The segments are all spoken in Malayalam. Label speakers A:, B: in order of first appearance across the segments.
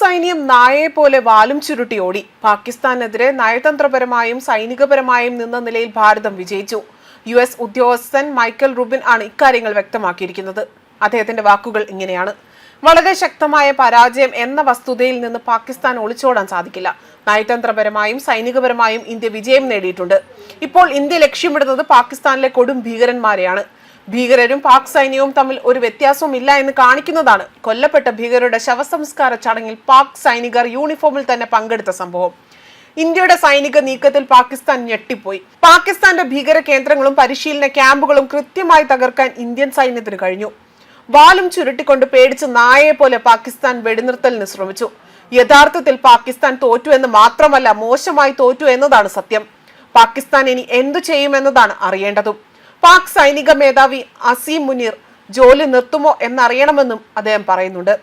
A: സൈന്യം നായയെ പോലെ വാലും ചുരുട്ടി ഓടി. പാകിസ്ഥാനെതിരെ നയതന്ത്രപരമായും സൈനികപരമായും നിന്ന നിലയിൽ ഭാരതം വിജയിച്ചു. യു എസ് ഉദ്യോഗസ്ഥൻ മൈക്കൽ റുബിൻ ആണ് ഇക്കാര്യങ്ങൾ വ്യക്തമാക്കിയിരിക്കുന്നത്. അദ്ദേഹത്തിന്റെ വാക്കുകൾ ഇങ്ങനെയാണ്. വളരെ ശക്തമായ പരാജയം എന്ന വസ്തുതയിൽ നിന്ന് പാകിസ്ഥാൻ ഒളിച്ചോടാൻ സാധിക്കില്ല. നയതന്ത്രപരമായും സൈനികപരമായും ഇന്ത്യ വിജയം നേടിയിട്ടുണ്ട്. ഇപ്പോൾ ഇന്ത്യ ലക്ഷ്യമിടുന്നത് പാകിസ്ഥാനിലെ കൊടും ഭീകരന്മാരെയാണ്. ഭീകരരും പാക് സൈന്യവും തമ്മിൽ ഒരു വ്യത്യാസവും ഇല്ല എന്ന് കാണിക്കുന്നതാണ് കൊല്ലപ്പെട്ട ഭീകരരുടെ ശവസംസ്കാര ചടങ്ങിൽ പാക് സൈനികർ യൂണിഫോമിൽ തന്നെ പങ്കെടുത്ത സംഭവം. ഇന്ത്യയുടെ സൈനിക നീക്കത്തിൽ പാകിസ്ഥാൻ ഞെട്ടിപ്പോയി. പാകിസ്ഥാന്റെ ഭീകര കേന്ദ്രങ്ങളും പരിശീലന ക്യാമ്പുകളും കൃത്യമായി തകർക്കാൻ ഇന്ത്യൻ സൈന്യത്തിന് കഴിഞ്ഞു. വാലും ചുരുട്ടിക്കൊണ്ട് പേടിച്ച് നായയെ പോലെ പാകിസ്ഥാൻ വെടിനിർത്തലിന് ശ്രമിച്ചു. യഥാർത്ഥത്തിൽ പാകിസ്ഥാൻ തോറ്റു എന്ന് മാത്രമല്ല മോശമായി തോറ്റു എന്നതാണ് സത്യം. പാകിസ്ഥാൻ ഇനി എന്തു ചെയ്യുമെന്നതാണ് അറിയേണ്ടതും. പാക് സൈനിക മേധാവി അസീം മുനീർ ജോലി നിർത്തുമോ എന്നറിയണമെന്നും അദ്ദേഹം പറയുന്നുണ്ട്.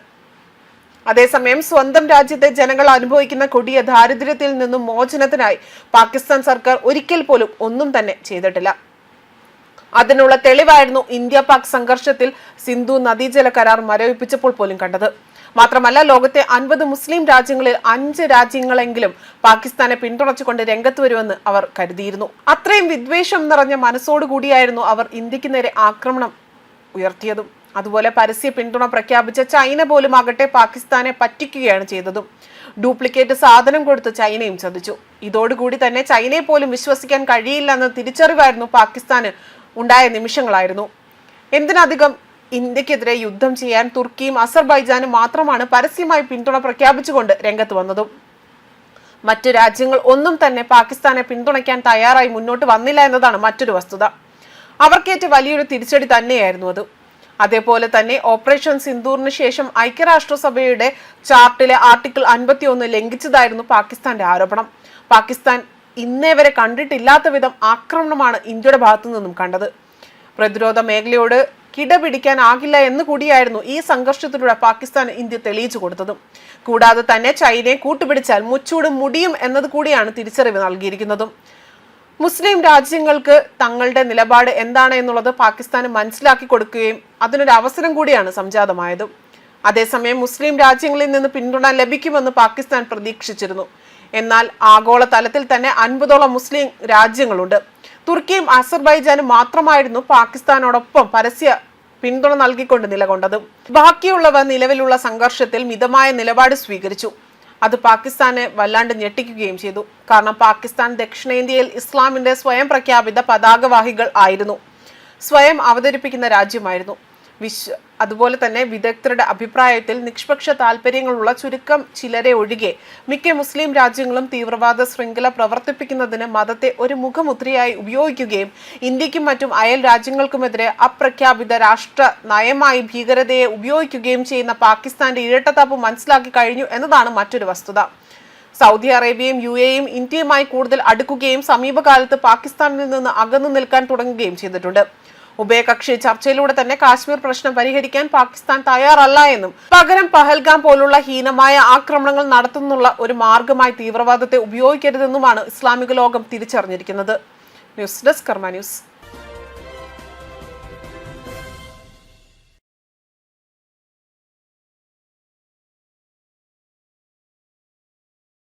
A: അതേസമയം സ്വന്തം രാജ്യത്തെ ജനങ്ങൾ അനുഭവിക്കുന്ന കൊടിയ ദാരിദ്ര്യത്തിൽ നിന്നും മോചനത്തിനായി പാകിസ്ഥാൻ സർക്കാർ ഒരിക്കൽ പോലും ഒന്നും തന്നെ ചെയ്തിട്ടില്ല. അതിനുള്ള തെളിവായിരുന്നു ഇന്ത്യ പാക് സംഘർഷത്തിൽ സിന്ധു നദീജല കരാർ മരവിപ്പിച്ചപ്പോൾ പോലും കണ്ടത്. മാത്രമല്ല ലോകത്തെ അൻപത് മുസ്ലിം രാജ്യങ്ങളിൽ അഞ്ച് രാജ്യങ്ങളെങ്കിലും പാകിസ്ഥാനെ പിന്തുണച്ചുകൊണ്ട് രംഗത്ത് വരുമെന്ന് അവർ കരുതിയിരുന്നു. അത്രയും വിദ്വേഷം നിറഞ്ഞ മനസ്സോടുകൂടിയായിരുന്നു അവർ ഇന്ത്യയ്ക്ക് നേരെ ആക്രമണം ഉയർത്തിയതും. അതുപോലെ പരസ്യ പിന്തുണ പ്രഖ്യാപിച്ച ചൈന പോലും ആകട്ടെ പാകിസ്ഥാനെ പറ്റിക്കുകയാണ് ചെയ്തതും. ഡ്യൂപ്ലിക്കേറ്റ് സാധനം കൊടുത്ത് ചൈനയും ചതിച്ചു. ഇതോടുകൂടി തന്നെ ചൈനയെ പോലും വിശ്വസിക്കാൻ കഴിയില്ലെന്ന തിരിച്ചറിവായിരുന്നു പാകിസ്ഥാന് ഉണ്ടായ നിമിഷങ്ങളായിരുന്നു. എന്തിനധികം ഇന്ത്യക്കെതിരെ യുദ്ധം ചെയ്യാൻ തുർക്കിയും അസർബൈജാനും മാത്രമാണ് പരസ്യമായി പിന്തുണ പ്രഖ്യാപിച്ചുകൊണ്ട് രംഗത്ത് വന്നതും. മറ്റു രാജ്യങ്ങൾ ഒന്നും തന്നെ പാകിസ്ഥാനെ പിന്തുണയ്ക്കാൻ തയ്യാറായി മുന്നോട്ട് വന്നില്ല എന്നതാണ് മറ്റൊരു വസ്തുത. അവർക്കേറ്റ വലിയൊരു തിരിച്ചടി തന്നെയായിരുന്നു അത്. അതേപോലെ തന്നെ ഓപ്പറേഷൻ സിന്ദൂറിന് ശേഷം ഐക്യരാഷ്ട്രസഭയുടെ ചാർട്ടിലെ ആർട്ടിക്കിൾ അൻപത്തി ഒന്ന് ലംഘിച്ചതായിരുന്നു പാകിസ്ഥാന്റെ ആരോപണം. പാകിസ്ഥാൻ ഇന്നേ വരെ കണ്ടിട്ടില്ലാത്ത വിധം ആക്രമണമാണ് ഇന്ത്യയുടെ ഭാഗത്തു നിന്നും കണ്ടത്. പ്രതിരോധ മേഖലയോട് കിടപിടിക്കാനാകില്ല എന്ന് കൂടിയായിരുന്നു ഈ സംഘർഷത്തിലൂടെ പാകിസ്ഥാൻ ഇന്ത്യ തെളിയിച്ചു കൊടുത്തതും. കൂടാതെ തന്നെ ചൈനയെ കൂട്ടുപിടിച്ചാൽ മുച്ചൂടും മുടിയും എന്നത് കൂടിയാണ് തിരിച്ചറിവ് നൽകിയിരിക്കുന്നതും. മുസ്ലിം രാജ്യങ്ങൾക്ക് തങ്ങളുടെ നിലപാട് എന്താണ് എന്നുള്ളത് പാകിസ്ഥാന് മനസ്സിലാക്കി കൊടുക്കുകയും അതിനൊരു അവസരം കൂടിയാണ് സംജാതമായത്. അതേസമയം മുസ്ലിം രാജ്യങ്ങളിൽ നിന്ന് പിന്തുണ ലഭിക്കുമെന്ന് പാകിസ്ഥാൻ പ്രതീക്ഷിച്ചിരുന്നു. എന്നാൽ ആഗോള തലത്തിൽ തന്നെ അൻപതോളം മുസ്ലിം രാജ്യങ്ങളുണ്ട്. തുർക്കിയും അസർബൈജാനും മാത്രമായിരുന്നു പാകിസ്ഥാനോടൊപ്പം പരസ്യ പിന്തുണ നൽകിക്കൊണ്ട് നിലകൊണ്ടത്. ബാക്കിയുള്ളവ നിലവിലുള്ള സംഘർഷത്തിൽ മിതമായ നിലപാട് സ്വീകരിച്ചു. അത് പാകിസ്ഥാനെ വല്ലാണ്ട് ഞെട്ടിക്കുകയും ചെയ്തു. കാരണം പാകിസ്ഥാൻ ദക്ഷിണേന്ത്യയിൽ ഇസ്ലാമിന്റെ സ്വയം പ്രഖ്യാപിത പതാകവാഹികൾ ആയിരുന്നു. സ്വയം അവതരിപ്പിക്കുന്ന രാജ്യമായിരുന്നു. വിശ്വ അതുപോലെ തന്നെ വിദഗ്ധരുടെ അഭിപ്രായത്തിൽ നിഷ്പക്ഷ താല്പര്യങ്ങളുള്ള ചുരുക്കം ചിലരെ ഒഴികെ മിക്ക മുസ്ലിം രാജ്യങ്ങളും തീവ്രവാദ ശൃംഖല പ്രവർത്തിപ്പിക്കുന്നതിന് മതത്തെ ഒരു മുഖമുദ്രയായി ഉപയോഗിക്കുകയും ഇന്ത്യക്കും മറ്റും അയൽ രാജ്യങ്ങൾക്കുമെതിരെ അപ്രഖ്യാപിത രാഷ്ട്ര നയമായി ഭീകരതയെ ഉപയോഗിക്കുകയും ചെയ്യുന്ന പാകിസ്ഥാന്റെ ഇരട്ടത്താപ്പ് മനസ്സിലാക്കി കഴിഞ്ഞു എന്നതാണ് മറ്റൊരു വസ്തുത. സൗദി അറേബ്യയും യു എയും ഇന്ത്യയുമായി കൂടുതൽ അടുക്കുകയും സമീപകാലത്ത് പാകിസ്ഥാനിൽ നിന്ന് അകന്നു നിൽക്കാൻ തുടങ്ങുകയും ചെയ്തിട്ടുണ്ട്. ഉഭയകക്ഷി ചർച്ചയിലൂടെ തന്നെ കാശ്മീർ പ്രശ്നം പരിഹരിക്കാൻ പാകിസ്ഥാൻ തയ്യാറല്ല എന്നും പകരം പഹൽഗാം പോലുള്ള ഹീനമായ ആക്രമണങ്ങൾ നടത്തുന്നുള്ള ഒരു മാർഗമായി തീവ്രവാദത്തെ ഉപയോഗിക്കരുതെന്നുമാണ് ഇസ്ലാമിക ലോകം തിരിച്ചറിഞ്ഞിരിക്കുന്നത്. News desk Karma news.